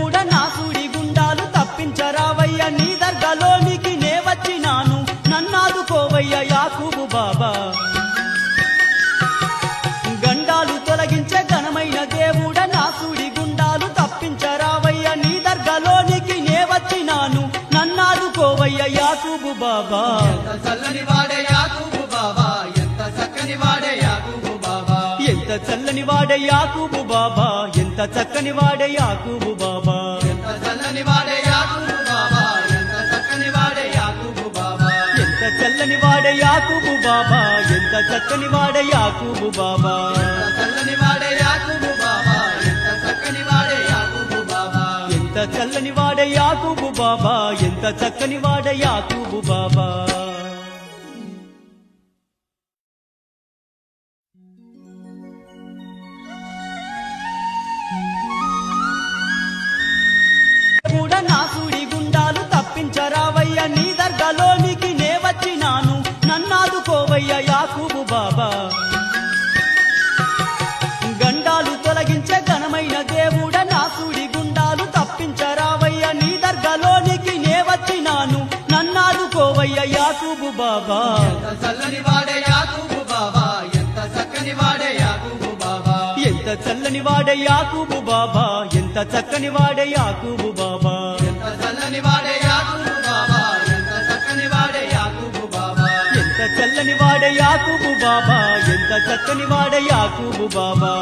కూడా నా సుడి గుండాలు తప్పించరావయ్య నీ దర్గలోనికి నే వచ్చినాను. నన్నాదుకోవయ్య యాకూబు బాబా. గండాలు తొలగించే ఘనమైన దేవుడ నా సుడి గుండాలు తప్పించరావయ్య నీ దర్గలోనికి నే వచ్చినాను. నన్నాదుకోవయ్య యాకూబు బాబా. చల్లని వాడయ్యా ఎంత చల్లని వాడే యాకూబు బాబా ఎంత చక్కని వాడే యాకూబు బాబా ఎంత చల్లని వాడే యాకూబు బాబా ఎంత చక్కని వాడే యాకూబు బాబా ఎంత చల్లని వాడే యాకూబు బాబా ఎంత చక్కని వాడే యాకూబు బాబా ఎంత చల్లని వాడే యాకూబు బాబా ఎంత చక్కని వాడే యాకూబు బాబా ఎంత చల్లని వాడే యాకూబు బాబా ఎంత చక్కని వాడే యాకూబు బాబా నే వచ్చినాను నన్నాదుకోవయ్య యాకూబు బాబా. గండాలు తొలగించే ఘనమైన దేవుడ నా సుడి గుండాలు తప్పించరావయ్య నీ దర్గలోనికి నే వచ్చినాను నన్నాదుకోవయ్య యాకూబు బాబా. ఎంత చల్లని వాడే యాకూబు బాబా ఎంత చక్కని వాడే యాకూబు బాబా. ఎంత చల్లని వాడే యాకూబు బాబా ఎంత చక్కని వాడే యాకూబు బాబా. ఎంత చల్లని వాడే చల్లని వాడే యాకూబు బాబా. ఎంత చక్కని వాడే యాకూబు బాబా.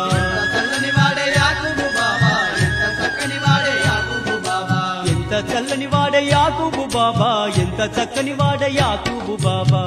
చల్లని వాడే యాకూబు బాబా ఎంత చక్కని వాడే యాకూబు బాబా ఎంత చల్లని వాడే యాకూబు బాబా. ఎంత చక్కని వాడే యాకూబు బాబా.